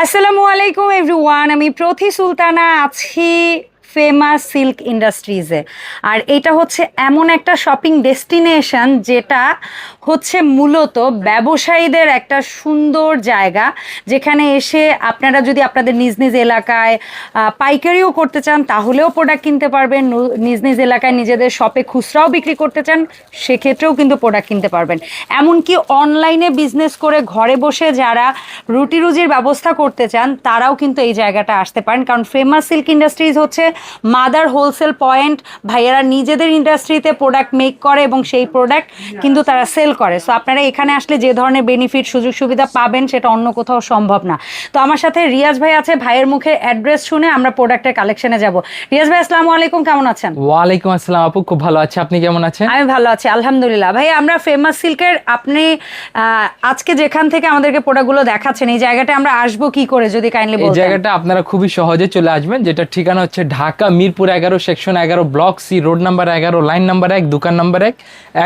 আসসালামু আলাইকুম এভরিওয়ান আমি প্রথি সুলতানা আছি ফেমাস সিল্ক ইন্ডাস্ট্রিজে আর এটা হচ্ছে এমন একটা শপিং ডেস্টিনেশন যেটা হচ্ছে মূলত ব্যবসায়ীদের একটা সুন্দর জায়গা, যেখানে এসে আপনারা যদি আপনাদের নিজ নিজ এলাকায় পাইকারিও করতে চান, তাহলেও প্রোডাক্ট কিনতে পারবেন। নিজ নিজ এলাকায় নিজেদের শপে খুচরাও বিক্রি করতে চান, সেক্ষেত্রেও কিন্তু প্রোডাক্ট কিনতে পারবেন। এমনকি অনলাইনে বিজনেস করে ঘরে বসে যারা রুটি রুজির ব্যবস্থা করতে চান, তারাও কিন্তু এই জায়গাটা আসতে পারেন। কারণ ফেমাস সিল্ক ইন্ডাস্ট্রিজ হচ্ছে মাদার হোলসেল পয়েন্ট ভাইয়ারা নিজেদের ইন্ডাস্ট্রিতে প্রোডাক্ট মেক করে এবং সেই প্রোডাক্ট কিন্তু তারা সেল করে। সো আপনারা এখানে আসলে যে ধরনের বেনিফিট সুযোগ সুবিধা পাবেন সেটা অন্য কোথাও সম্ভব না। তো আমার সাথে রিয়াজ ভাই আছে ভাইয়ের মুখে অ্যাড্রেস শুনে আমরা প্রোডাক্টের কালেকশনে যাব। রিয়াজ ভাই আসসালামু আলাইকুম কেমন আছেন? ওয়ালাইকুম আসসালাম আপু খুব ভালো আছে। আপনি কেমন আছেন? আমি ভালো আছি আলহামদুলিল্লাহ। ভাই আমরা ফেমাস সিল্কের আপনি আজকে যেখান থেকে আমাদেরকে প্রোডাক্টগুলো দেখাচ্ছেন এই জায়গাটা আমরা আসব কি করে যদি কাইন্ডলি এই জায়গাটা আপনারা খুবই সহজে চলে আসবেন যেটা ঠিকানা হচ্ছে ঢাকা মিরপুর এগারো সেকশন এগারো ব্লক সি রোড নাম্বার এগারো লাইন নাম্বার এক দোকান নাম্বার এক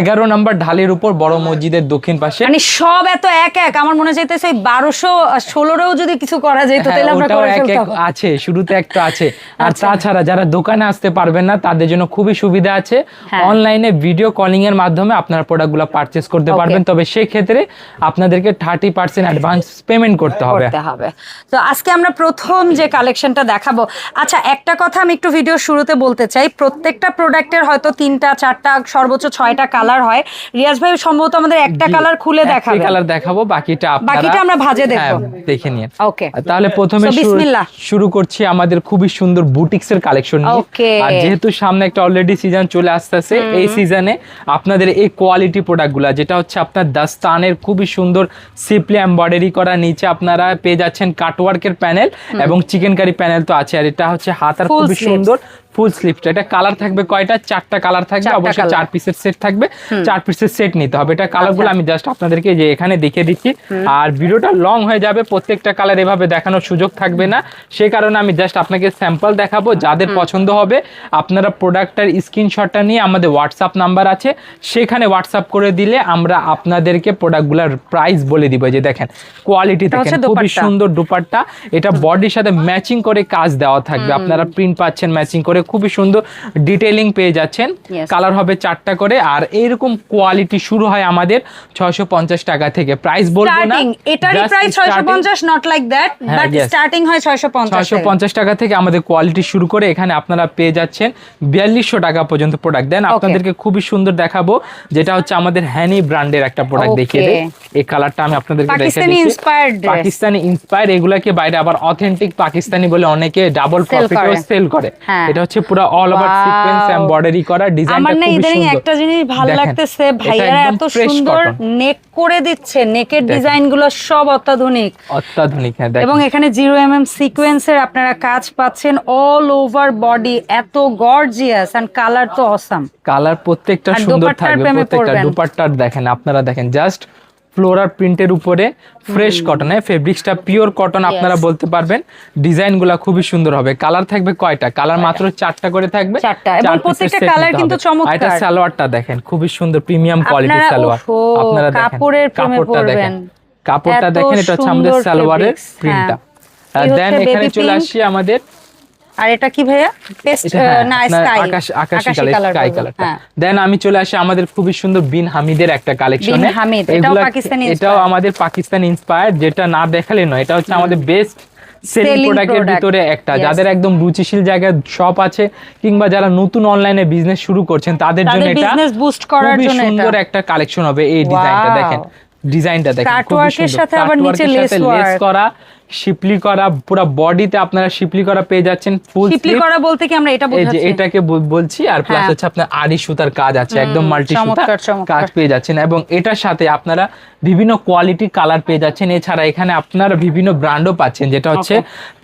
এগারো নাম্বার ঢালের উপর বড় মসজিদের দক্ষিণ পাশে। মানে সব এত এক এক আমার মনে চাইতেছে ওই বারোশো ষোলোরেও যদি কিছু করা যেত হ্যাঁ, তাহলে আমরা করে এক এক আছে শুরুতে একটা আছে। আর আচ্ছা। তাছাড়া যারা দোকানে আসতে পারবেন না তাদের জন্য খুবই সুবিধা আছে। হ্যাঁ। অনলাইনে ভিডিও কলিং এর মাধ্যমে আপনারা প্রোডাক্টগুলো পারচেস করতে পারবেন। তবে সেই ক্ষেত্রে আপনাদেরকে থার্টি পার্সেন্ট অ্যাডভান্স পেমেন্ট করতে হবে। করতে হবে। তো আজকে আমরা প্রথম যে কালেকশনটা দেখাবো। আচ্ছা একটা কথা আমি একটু ভিডিও শুরুতে বলতে চাই। প্রত্যেকটা প্রোডাক্টের হয়তো তিনটা চারটা সর্বোচ্চ ছয়টা কালার হয়। রিয়াজ ভাই সম্ভবত আমাদের একটা কালার খুলে দেখাবে কালার দেখাবো বাকিটা বাকিটা আমরা ভাঁজে দেখব। হ্যাঁ, দেখে নিন ওকে তাহলে প্রথমে শুরু- করছি আমাদের খুবই সুন্দর বুটিক্স এর কালেকশন নিয়ে. আর যেহেতু সামনে একটা অলরেডি সিজন চলে আসতেছে এই সিজনে আপনাদের এই কোয়ালিটি প্রোডাক্টগুলো যেটা হচ্ছে আপনার দাস্তানের খুবই সুন্দর সিপলি এমব্রয়ডারি করা নিচে আপনারা পেয়ে যাচ্ছেন কাটওয়ার্কের প্যানেল এবং চিকেন কারি প্যানেল তো আছে। আর এটা হচ্ছে হাতার খুবই। সুন্দর। ফুল স্লিপটা এটা কালার থাকবে কয়টা? চারটা কালার থাকবে অবশ্যই চার পিসের সেট থাকবে। চার পিসের সেট নিতে হবে। এটা কালারগুলো আচ্ছা। আমি জাস্ট আপনাদেরকে যে এখানে দেখে দিচ্ছি। আর ভিডিওটা লং হয়ে যাবে প্রত্যেকটা কালার এভাবে দেখানোর সুযোগ থাকবে না। সে কারণে আমি জাস্ট আপনাকে স্যাম্পল দেখাবো যাদের পছন্দ হবে। আপনারা প্রোডাক্টটার স্ক্রিনশটটা নিয়ে আমাদের হোয়াটসঅ্যাপ নাম্বার আছে। সেখানে হোয়াটসঅ্যাপ করে দিলে আমরা আপনাদেরকে প্রোডাক্টগুলোর প্রাইস বলে দিব। যে দেখেন কোয়ালিটি দেখেন খুবই সুন্দর দুপাট্টা। এটা বডির সাথে ম্যাচিং করে কাজ দেওয়া থাকবে। আপনারা প্রিন্ট পাচ্ছেন ম্যাচিং করে খুবই সুন্দর ডিটেইলিং পেয়ে যাচ্ছেন। কালার হবে চারটা করে আর এইরকম কোয়ালিটি শুরু হয় আমাদের ছয়শো পঞ্চাশ টাকা থেকে। প্রাইস বলব না just প্রাইস ছয়শো পঞ্চাশ not like that but starting হয় ছয়শো ছয়শো পঞ্চাশ টাকা থেকে আমাদের কোয়ালিটি শুরু করে এখানে আপনারা পেয়ে যাচ্ছেন বিয়াল্লিশশো টাকা পর্যন্ত প্রোডাক্ট দেন আপনাদেরকে খুবই সুন্দর দেখাবো যেটা হচ্ছে আমাদের হ্যানি ব্র্যান্ডের একটা প্রোডাক্ট দেখিয়ে দেয় এই কালারটা আমি আপনাদেরকে দেখে পাকিস্তানি দিচ্ছি। পাকিস্তানি ইন্সপায়ার এগুলাকে বাইরে আবার অথেন্টিক পাকিস্তানি বলে অনেকে ডাবল প্রফিটও সেল করে। হ্যাঁ। এটা হচ্ছে পুরো অল ওভার সিকোয়েন্স এমব্রয়ডারি করা আমার ডিজাইনটা না খুবই ইদানিং সুন্দর। একটা জিনিস ভালো লাগতেছে ভাইয়ারা এত সুন্দর নেক করে দিচ্ছে নেকের দেখেন। ডিজাইনগুলো সব অত্যাধুনিক। অত্যাধুনিক হ্যাঁ দেখেন। এবং এখানে জিরো এম এম সিকোয়েন্সের আপনারা কাজ পাচ্ছেন অল ওভার বডি এত গর্জিয়াস এন্ড কালার তো অসাম কালার প্রত্যেকটা সুন্দর থাকবে প্রত্যেকটা। দুপাট্টার দেখেন আপনারা দেখেন জাস্ট ফ্লোরার প্রিন্টের উপরে ফ্রেশ কটন হ্যাঁ ফেব্রিক্সটা পিওর কটন আপনারা বলতে পারবেন। ডিজাইনগুলো খুবই সুন্দর হবে। কালার থাকবে কয়টা? কালার মাত্র চারটা করে থাকবে। চারটা, এবং প্রত্যেকটা set কিন্তু চমৎকার। এটা সালোয়ারটা দেখেন খুবই সুন্দর প্রিমিয়াম কোয়ালিটির সালোয়ার। আপনারা দেখেন কাপড়ের প্রেমে কাপড়টা দেখেন। পড়বেন। কাপড়টা দেখেন এটা হচ্ছে আমাদের সালোয়ারের প্রিন্টটা হ্যাঁ। দেন এখানে চলে। আসি আমাদের আর এটা কি ভাইয়া? পেস্ট হ্যাঁ, না স্কাই আকাশি কালার স্কাই কালারটা হ্যাঁ। দেন আমি চলে আসি আমাদের খুবই সুন্দর বিন হামিদের একটা কালেকশনে বিন হামিদ, এটাও পাকিস্তানি এটাও আমাদের পাকিস্তানি ইন্সপায়ার্ড যেটা না দেখালে নয় এটা হচ্ছে আমাদের বেস্ট সেলিং প্রোডাক্টের ভিতরে একটা। যাদের একদম রুচিশীল জায়গায় শপ আছে কিংবা যারা নতুন অনলাইনে বিজনেস শুরু করছেন তাদের জন্য এটা business boost করার জন্য সুন্দর একটা কালেকশন হবে এই ডিজাইনটা দেখেন। ডিজাইনটা দেখেন সুন্দর। সাথে আবার নিচে work। করা শিপলি করা পুরো বডিতে আপনারা শিপলি করা পেয়ে যাচ্ছেন ফুল শিপলি করা বলতে কি আমরা এটা এই যে বোঝাচ্ছি? এটাকে বলছি আর প্লাস হ্যাঁ। হচ্ছে আপনার আড়ি সুতার কাজ আছে একদম মাল্টি সুতা চমৎকার, চমৎকার। কাজ পেয়ে যাচ্ছেন। এবং এটার সাথে আপনারা বিভিন্ন কোয়ালিটি কালার পেয়ে যাচ্ছেন। এছাড়া এখানে আপনারা বিভিন্ন ব্র্যান্ডও পাচ্ছেন যেটা হচ্ছে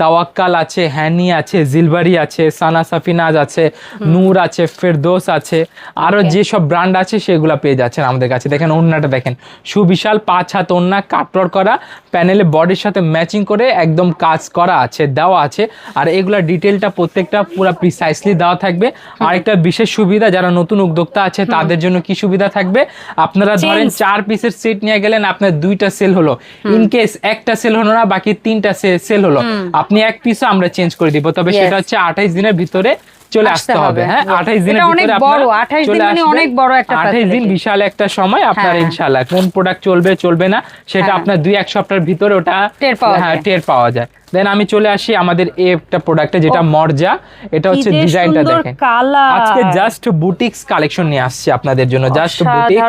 তাওয়াক্কাল আছে হ্যানি আছে জিলবারি আছে সানা সাফিনাজ আছে নূর আছে ফেরদোস আছে। আরও Okay. যেসব ব্র্যান্ড আছে সেগুলো পেয়ে যাচ্ছেন আমাদের কাছে। দেখেন ওন্নাটা দেখেন। সুবিশাল পাঁচ হাত ওন্না কাটর করা প্যানেলে বডির সাথে ম্যাচিং করে করে একদম কাজ করা আছে দেওয়া আছে। আর এগুলা ডিটেলটা প্রত্যেকটা পুরো প্রিসাইসলি দেওয়া থাকবে। আরেকটা বিশেষ সুবিধা যারা নতুন উদ্যোক্তা আছে তাদের জন্য কি সুবিধা থাকবে? আপনারা ধরেন চার পিসের সেট নিয়ে গেলেন আপনার দুইটা সেল হলো। ইন কেস একটা সেল হলো না বাকি তিনটা সেল হলো। আপনি এক পিসও আমরা চেঞ্জ করে দিব। তবে সেটা হচ্ছে আঠাইশ দিনের ভিতরে চলে আসতে হবে। হ্যাঁ Yes. আঠাইশ দিনের অনেক বড়, আপনারা 28 দিন মানে অনেক বড় একটা 28 দিন বিশাল একটা সময় আপনার ইনশাল্লাহ কোন প্রোডাক্ট চলবে চলবে না সেটা হ্যাঁ। আপনার দুই এক সপ্তাহের ভিতরে ওটা টের পাওয়া হ্যাঁ যায়। দেন আমি চলে আসি আমাদের এই একটা প্রোডাক্টে যেটা মর্জা। এটা হচ্ছে ডিজাইনটা দেখেন। আজকে জাস্ট বুটিক্স কালেকশন নিয়ে আসছি আপনাদের জন্য জাস্ট বুটিক্স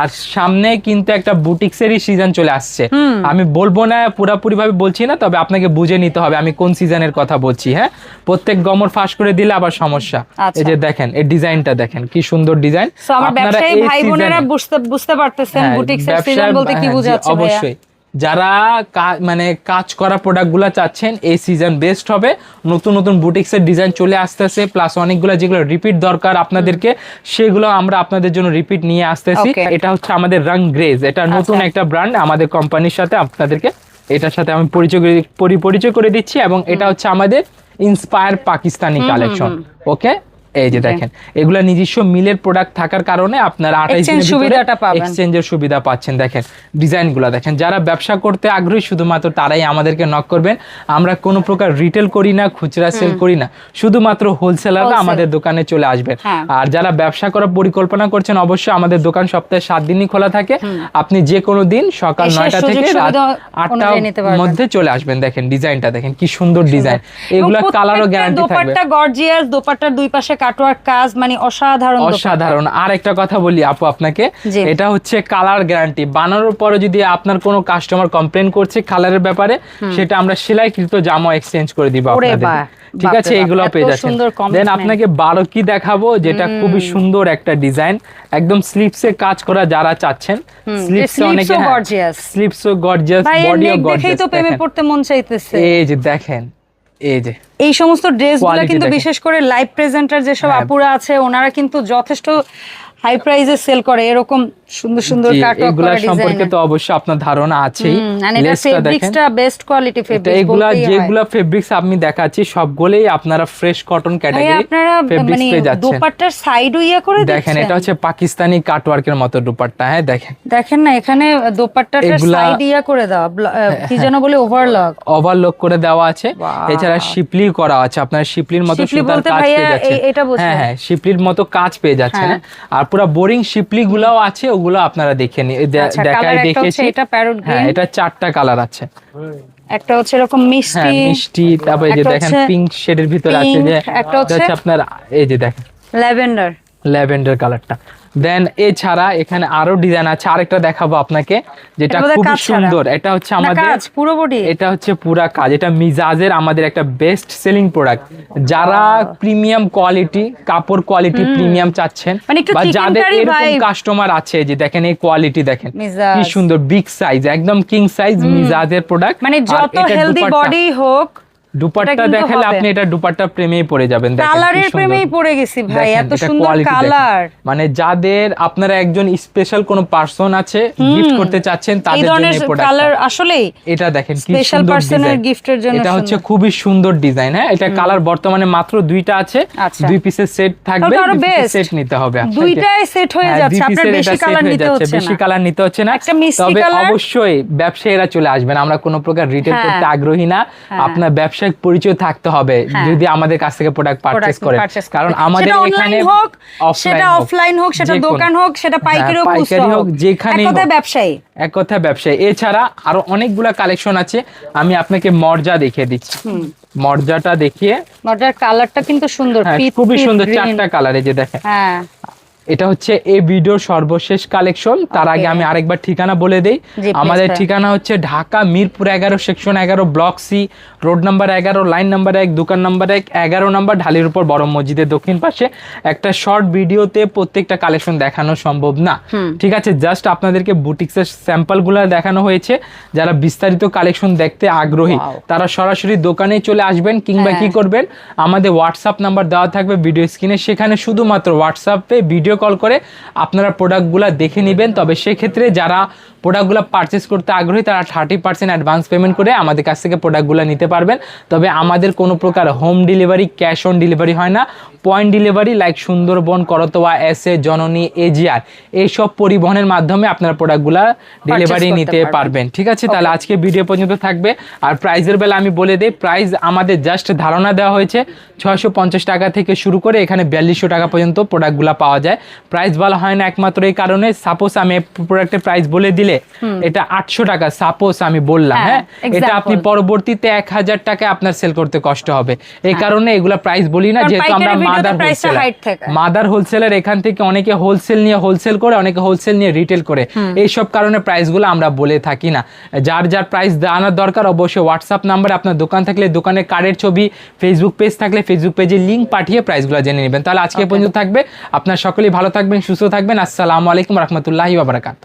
আর সামনে কিন্তু একটা বুটিক্সেরই সিজন চলে আসছে। আমি বলব না পুরোপুরি ভাবে বলছি না তবে আপনাকে বুঝে নিতে হবে আমি কোন সিজনের কথা বলছি হ্যাঁ? প্রত্যেক গমর ফাঁস করে দিলে আবার সমস্যা। আচ্ছা। এই যে দেখেন এই ডিজাইনটা দেখেন কি সুন্দর ডিজাইন আপনারা ব্যবসায়ী ভাই বোনেরা বুঝতে বুঝতে পারতেছেন বুটিক্স এর সিজন বলতে কি বোঝাচ্ছে? হ্যাঁ, অবশ্যই। যারা মানে কাজ করা প্রোডাক্টগুলো চাচ্ছেন এই সিজন বেস্ট হবে। নতুন নতুন বুটিক্সের ডিজাইন চলে আসতেছে প্লাস অনেকগুলো যেগুলো রিপিট দরকার আপনাদেরকে সেগুলো আমরা আপনাদের জন্য রিপিট নিয়ে আসতেছি। এটা হচ্ছে আমাদের রং গ্রেজ এটা নতুন আচ্ছা। একটা ব্র্যান্ড আমাদের কোম্পানির সাথে আপনাদেরকে এটার সাথে আমি পরিচয় পরি- পরিচয় করে দিচ্ছি এবং এটা হচ্ছে আমাদের ইন্সপায়ার পাকিস্তানি কালেকশন ওকে এই যে দেখেন এগুলা নিজস্ব মিলের প্রোডাক্ট থাকার কারণে আপনারা আঠাইশ সুবিধাটা পাবেন। এক্সচেঞ্জের সুবিধা পাচ্ছেন। দেখেন ডিজাইনগুলো দেখেন যারা ব্যবসা করতে আগ্রহী শুধুমাত্র তারাই আমাদেরকে নক করবেন। আমরা কোনো প্রকার রিটেল করি না খুচরা সেল করি না শুধুমাত্র হোলসেলাররা আমাদের দোকানে চলে আসবেন। হ্যাঁ। আর যারা ব্যবসা করার পরিকল্পনা করছেন অবশ্যই আমাদের দোকান সপ্তাহে সাত দিনই খোলা থাকে। আপনি যে কোনো দিন সকাল নয়টা থেকে রাত আটটার। মধ্যে চলে আসবেন। দেখেন ডিজাইনটা দেখেন কি সুন্দর ডিজাইন এগুলা কালারও গ্যারান্টি থাকবে। দোপাট্টা গর্জিয়াস দোপাট্টার দুই পাশে কাটওয়ার্ক কাজ মানে অসাধারণ অসাধারণ। আর একটা কথা বলি আপু আপনাকে। এটা হচ্ছে কালার গ্যারান্টি। বানানোর পরে যদি আপনার কোনো কাস্টমার কমপ্লেন করছে কালারের ব্যাপারে সেটা আমরা সেলাইকৃত জামা এক্সচেঞ্জ করে দিব আপনাদের। ঠিক আছে এগুলো পেয়ে যাচ্ছেন। দেন আপনাকে বারো কি দেখাবো যেটা খুবই সুন্দর একটা ডিজাইন। একদম স্লিপসে কাজ করা যারা চাচ্ছেন স্লিপসে অনেকে। স্লিপসও গর্জিয়াস বডিও নেক দেখেই তো প্রেমে গর্জিয়াস পড়তে মন চাইতেছে। এই যে দেখেন এই যে এই সমস্ত ড্রেসগুলো কিন্তু বিশেষ করে লাইভ প্রেজেন্টার যেসব হ্যাঁ। আপুরা আছে ওনারা কিন্তু যথেষ্ট হাই প্রাইজে সেল করে এরকম সুন্দর সুন্দর কাটওয়ার্ক এগুলা সম্পর্কে তো অবশ্যই আপনার ধারণা আছেই। ফেব্রিক্সটা বেস্ট কোয়ালিটি এগুলা যেগুলা ফেব্রিক্স আমি দেখাচ্ছি সবগুলোই আপনারা ফ্রেশ কটন ক্যাটাগরি ফেব্রিক্স মানে পেয়ে যাচ্ছেন। দোপাট্টার সাইডও ইয়া করে দেখেন এটা হচ্ছে পাকিস্তানি কাটওয়ার্কের মতো দুপাট্টা হ্যাঁ দেখেন। দেখেন না এখানে সাইড ইয়া করে দাও কি যেন বলে ওভারলক ওভারলক করে দেওয়া আছে। এছাড়া শিপলি করা আছে আপনার শিপলির মতো সুতার কাজ পেয়ে যাচ্ছেন। এই- এটা বোঝায়? হ্যাঁ হ্যাঁ শিপলির মতো কাজ পেয়ে যাচ্ছেন। হ্যাঁ। হ্যাঁ। আর পুরো বোরিং শিপলি গুলাও আছে ওগুলো আপনারা দেখে নি আচ্ছা, দেখাই দেখেছি। এটা প্যারট গ্রিন এটা চারটা কালার আছে। একটা হচ্ছে এরকম হ্যাঁ মিষ্টি মিষ্টি তারপরে এই যে দেখেন পিঙ্ক শেডের ভিতরে আছে যে একটা হচ্ছে আপনার এই যে দেখেন। ল্যাভেন্ডার। ল্যাভেন্ডার কালারটা। দেন এছাড়া এখানে আরও ডিজাইন আছে আরেকটা দেখাবো আপনাকে যেটা খুবই সুন্দর। এটা হচ্ছে আমাদের পুরো বডি এটা হচ্ছে পুরা কাজ। এটা মিজাজের আমাদের একটা বেস্ট সেলিং প্রোডাক্ট যারা প্রিমিয়াম কোয়ালিটি কাপড় কোয়ালিটি প্রিমিয়াম চাচ্ছেন মানে বা যাদের এরকম কাস্টমার আছে যে দেখেন এই কোয়ালিটি দেখেন কি সুন্দর বিগ সাইজ একদম কিং সাইজ মিজাজের প্রোডাক্ট মানে যত হেলদি বডি হোক দুপাট্টা দেখালে আপনি এটা দুপাট্টা প্রেমেই পড়ে যাবেন। কালারের প্রেমেই পড়ে গেছি ভাই এত সুন্দর কালার মানে যাদের আপনারা একজন স্পেশাল কোন পার্সন আছে গিফট করতে চাচ্ছেন তাদের জন্য এই প্রোডাক্ট কালার আসলেই এটা দেখেন কি স্পেশাল পার্সনের গিফটের জন্য এটা হচ্ছে খুবই সুন্দর ডিজাইন হ্যাঁ? এটা কালার বর্তমানে মাত্র দুইটা আছে। আচ্ছা। দুই পিসের সেট থাকবে। সেট নিতে হবে। দুইটাই সেট হয়ে হ্যাঁ, যাচ্ছে। আপনার বেশি কালার নিতে হচ্ছে বেশি না। কালার নিতে হচ্ছে না। তবে অবশ্যই ব্যবসায়ীরা চলে আসবেন। আমরা কোনো প্রকার রিটেল হ্যাঁ। করতে আগ্রহী না। হ্যাঁ। আপনার ব্যবসায়িক পরিচয় থাকতে হবে হ্যাঁ। যদি আমাদের কাছ থেকে প্রোডাক্ট পারচেজ purchase কারণ আমাদের এখানে হোক, সেটা অফলাইন হোক সেটা দোকান হোক সেটা পাইকারি হোক হ্যাঁ, পাইকারি হোক। হোক যেখানেই এক কথায় ব্যবসায়ী। এক কথা ব্যবসায়ী। এছাড়া আরও অনেকগুলা কালেকশন আছে। আমি আপনাকে মর্জা দেখিয়ে দিচ্ছি। মর্জাটা দেখিয়ে মজার কালারটা কিন্তু সুন্দর হ্যাঁ, খুবই সুন্দর চারটা কালার যে দেখেন। হ্যাঁ। এটা হচ্ছে এই ভিডিওর সর্বশেষ কালেকশন তার আগে আমি আরেকবার ঠিকানা বলে দেই। আমাদের ঠিকানা হচ্ছে ঢাকা মিরপুর এগারো সেকশন এগারো ব্লক সি রোড নাম্বার এগারো লাইন নাম্বার এক দোকান নাম্বার এক এগারো নাম্বার ঢালির উপর বড় মসজিদের দক্ষিণ পাশে। একটা শর্ট ভিডিওতে প্রত্যেকটা কালেকশন দেখানো সম্ভব না। ঠিক আছে জাস্ট আপনাদেরকে বুটিক্সের স্যাম্পলগুলো দেখানো হয়েছে। যারা বিস্তারিত কালেকশন দেখতে আগ্রহী তারা সরাসরি দোকানে চলে আসবেন কিংবা হ্যাঁ। কি করবেন? আমাদের হোয়াটসঅ্যাপ নাম্বার দেওয়া থাকবে ভিডিও স্ক্রিনে সেখানে শুধুমাত্র হোয়াটসঅ্যাপে ভিডিও কল করে আপনারা প্রোডাক্টগুলো দেখে নেবেন। তবে সেক্ষেত্রে যারা প্রোডাক্টগুলো পারচেস করতে আগ্রহী তারা থার্টি পার্সেন্ট অ্যাডভান্স পেমেন্ট করে আমাদের কাছ থেকে প্রোডাক্টগুলো নিতে পারবেন। তবে আমাদের কোনো প্রকার home delivery cash on delivery হয় না। Point delivery like Sundarban Karatoa S A Janani AGR এইসব পরিবহনের মাধ্যমে আপনারা প্রোডাক্টগুলো ডেলিভারি নিতে পারবেন। পারবেন। ঠিক আছে? তাহলে আজকে ভিডিও পর্যন্ত থাকবে। আর প্রাইজের বেলা আমি বলে দিই প্রাইস আমাদের জাস্ট ধারণা দেওয়া হয়েছে। ছয়শো পঞ্চাশ টাকা থেকে শুরু করে এখানে বিয়াল্লিশশো টাকা পর্যন্ত প্রোডাক্টগুলো পাওয়া যায়। প্রাইস বলা হয় না একমাত্র এই কারণে। সাপোজ আমি প্রোডাক্টের প্রাইস বলে দিলে এটা আটশো টাকা সাপোজ আমি বললাম হ্যাঁ, হ্যাঁ? এটা আপনি পরবর্তীতে এক হাজার টাকা আপনার সেল করতে কষ্ট হবে। এই কারণে এগুলা প্রাইস বলি না যেহেতু আমরা মাদার হোলসেলার মাদার হোলসেলার এখান থেকে অনেকে হোলসেল নিয়ে হোলসেল করে অনেকে হোলসেল নিয়ে রিটেল করে। এইসব কারণে প্রাইসগুলো আমরা বলে থাকি না। যার যার প্রাইস জানার দরকার অবশ্যই হোয়াটসঅ্যাপ নাম্বার আপনার দোকান থাকলে দোকানের কার্ডের ছবি ফেসবুক পেজ থাকলে ফেসবুক পেজে লিঙ্ক পাঠিয়ে প্রাইসগুলো জেনে নেবেন। তাহলে আজকে পর্যন্ত থাকবে। আপনার সকলেই ভালো থাকবেন সুস্থ থাকবেন। আসসালামু আলাইকুম রহমতুল্লাহি বাবরাকাত